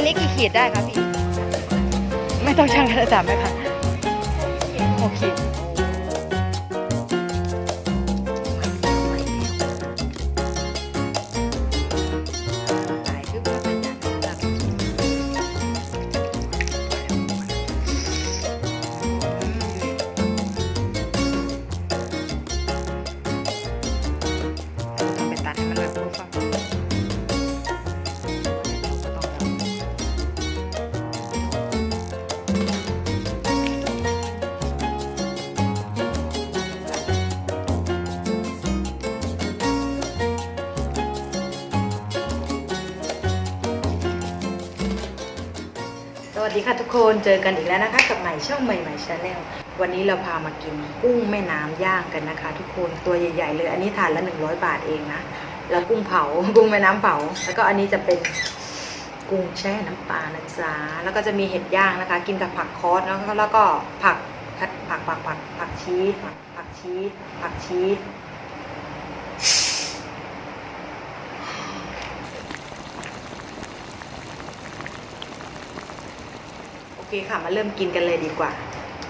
ันนี้กี่ขีดได้คะพี่ ไม่ต้องชั่งกระดาษไหมคะหกขีด วัสดีค่ะทุกคนเจอกันอีกแล้วนะคะกับใหม่ช่องใหม่ใหม่ชาแนลวันนี้เราพามากินกุ้งแม่น้ำย่างกันนะคะ ทุกคนตัวใหญ่ ๆ เลย อันนี้ถานละ100 บาทเองนะแล้วกุ้งเผากุ้งแม่น้ำเผา แล้วก็อันนี้จะเป็นกุ้งแช่น้ำปลานะจ๊ะแล้วก็จะมีเห็ดย่างนะคะ กินกับผักคอสแล้วก็แล้วก็ผักผักผักผักผักชีสผักผักชีสผักชีส โอ เคค่ะ มาเริ่มกินกันเลยดีกว่า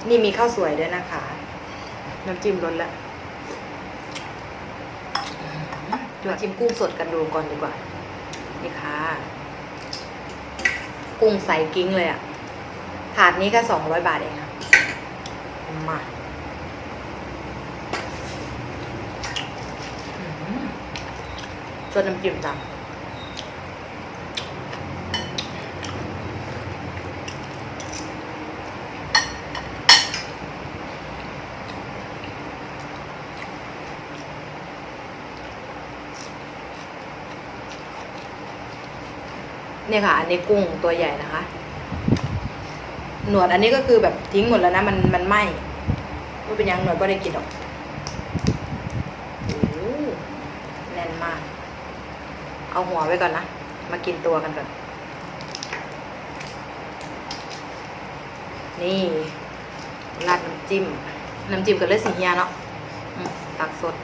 นี่มีข้าวสวยด้วยนะคะ น้ำจิ้มรสละมาจิ้มกุ้งสดกันดูก่อนดีกว่า นี่ค่ะ กุ้งใส่กิ้งเลยอะถาดนี้แค่สองร้อยบาทเองค่ะ มาอื้อหือจนน้ำจิ้มจ้ะ เนี่ยค่ะ อันนี้กุ้งตัวใหญ่นะคะ หนวดอันนี้ก็คือแบบทิ้งหมดแล้วนะ มันมันไหม้ไม่เป็นยังหนวดก็ได้กินหรอกโอ้โหแน่นมาก เอาหัวไว้ก่อนนะ มากินตัวกันก่อน นี่ราดน้ำจิ้ม น้ำจิ้มกับเลือดสีเฮียเนาะตักสด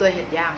ด้วยเห็ดย่าง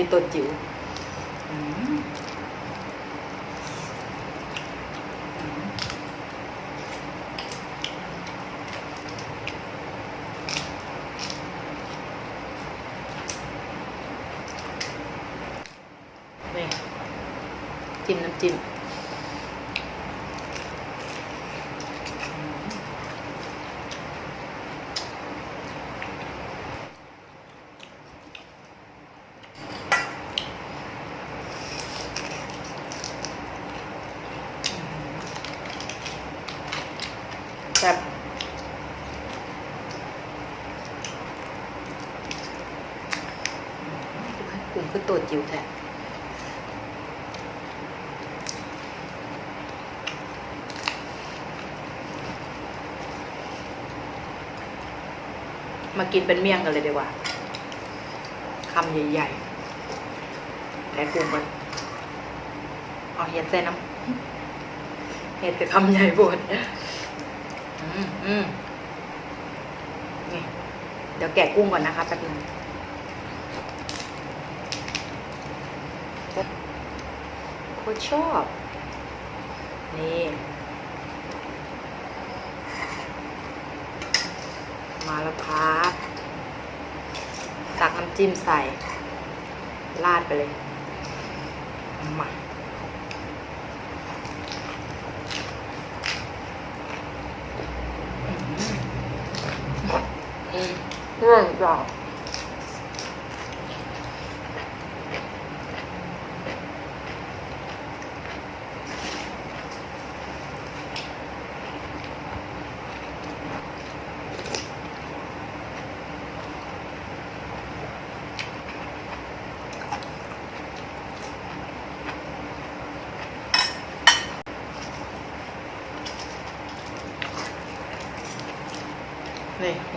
นนี้ตัวจิ๋วอืมนี่จิ้มน้ำจิ้มแบบกลุ่มคือ ตัวจิ๋วแท้มากินเป็นเมี่ยงกันเลยดีกว่าคำใหญ่ๆแต่กุ้งมันเอาเห็ดใส่น้ำเห็ดแต่คำใหญ่ปวดอืมอืมนี่เดี๋ยวแกะกุ้งก่อนนะคะแป๊บนึง คตรชอบ นี่ มาแล้วครับตักน้ำจิ้มใส่ ราดไปเลย มาอืมเรื่องจ้ะ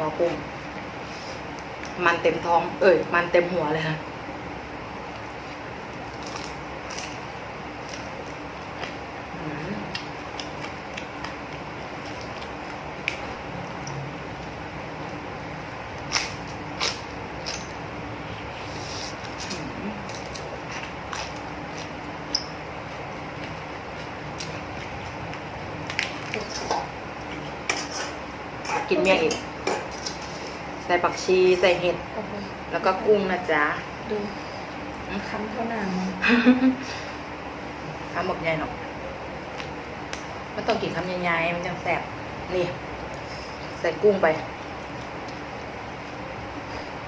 หัวกุ้งมันเต็มท้อง เอ้ยมันเต็มหัวเลยนะกินเมี่ยงอีก ใส่ผักชีใส่เห็ด โอ้โหแล้วก็กุ้งนะจ๊ะดูคำเท่าหนางมันทำหมกใหญ่หนอกมันต้องกินคำใหญ่ๆมันจังแซ่บนี่ ใส่กุ้งไป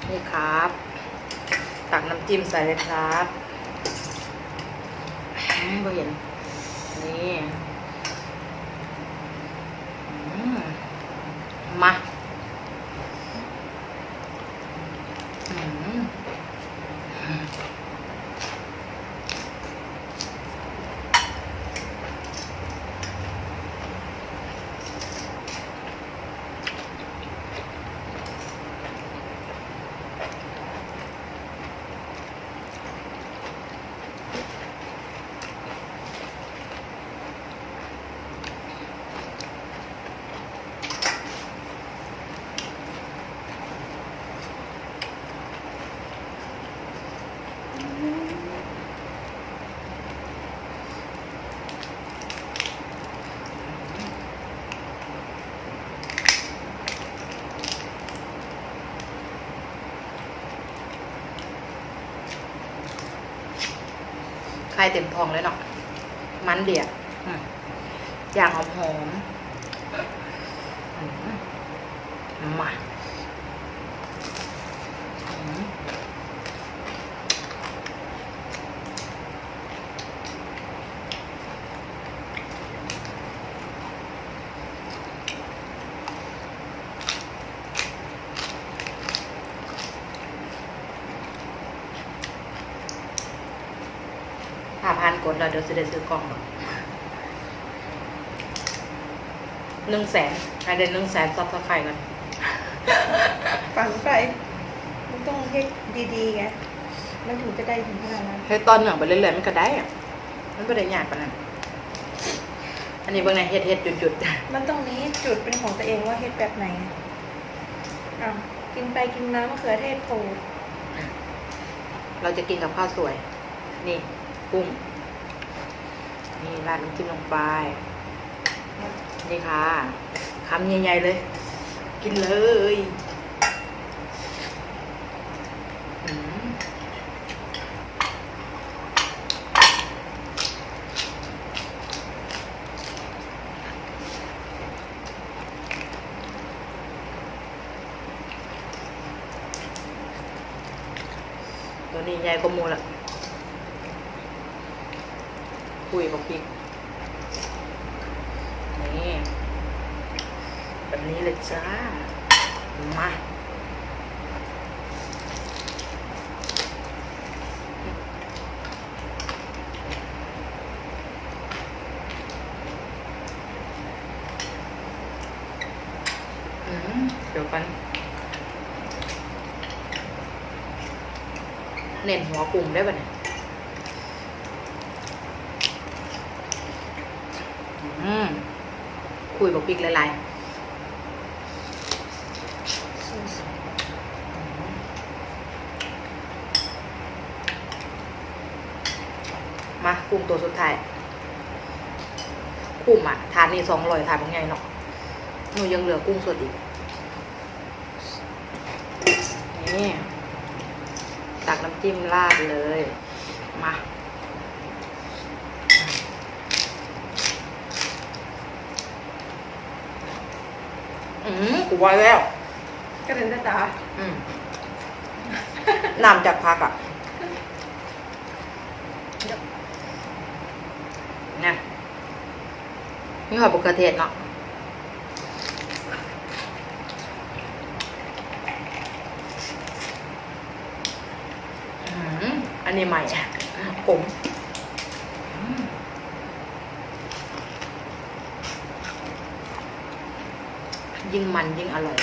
นี่ครับ ตักน้ำจิ้มใส่เลยครับอืมบ่เห็น นี่อืมมาอืม ไข่เต็มพองเลยเนาะมันเดียดอย่างหอมหอมๆอืมมา พันกดเราเดี๋ยวจะได้ซื้อกล่องหรอกหนึ่งแสนภายในหนึ่งแสนซับสไครต์กันฝันไปมันต้องเฮ็ดดีๆไงมันถึงจะได้ถึงขนาดนั้นเฮ็ดตอนเหนืองไปเรื่อยๆมันก็ได้อะมันไม่ได้ยากปานนั้นอันนี้เบิ่งในเฮ็ดเฮ็ดจุดๆมันต้องมีจุดเป็นของตัวเองว่าเฮ็ดแบบไหนอ้าวกินไปกินมามะเขือเทศโผล่เราจะกินกับข้าวสวย นี่กุ้ง นี่ราดน้ำจิ้มลงไป นี่ค่ะคำใหญ่ๆเลย กินเลยอืมตัวนี้ใหญ่กว่าหมูละ คุยกับพริกนี่แบบนี้เลยจ้า มาเดี๋ยวกันเน้นหัวกลุ่มได้ป่ะเนี่ย อืมคุยบอกปิกหลายๆมากุ้งตัวสุดท้ายคุ้มอะทานนี่สองร้อยทานเป็นไงเนาะหนูยังเหลือกุ้งสดอีก นี่ ตักน้ำจิ้มราดเลย มา อืมกูว่าแล้วกระเด็นตาอืมน้ำจากผักอะเนี่ยนี่หอยบุกกระเทศเนาะอืมอันนี้ใหม่อะผมิ่งมันยิ่งอร่อย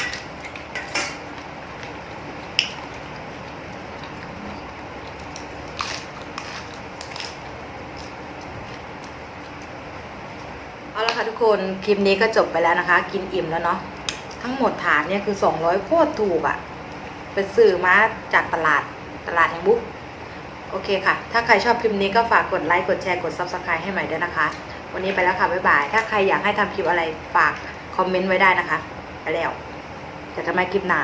เอาละค่ะทุกคนคลิปนี้ก็จบไปแล้วนะคะ กินอิ่มแล้วเนาะทั้งหมดฐานเนี่ยคือ 200โคตรถูกอะ่ะไปซื้อมาจากตลาดตลาดแห่งบุ๊กโอเคค่ะ ถ้าใครชอบคลิปนี้ก็ฝากกดไลค์ กดแชร์ กด Subscribe ให้ใหม่ด้วยนะคะ วันนี้ไปแล้วค่ะ บ๊ายบาย ถ้าใครอยากให้ทำคลิปอะไรฝากคอมเมนต์ไว้ได้นะคะ ไปแล้ว จะทำไมคลิปหน้า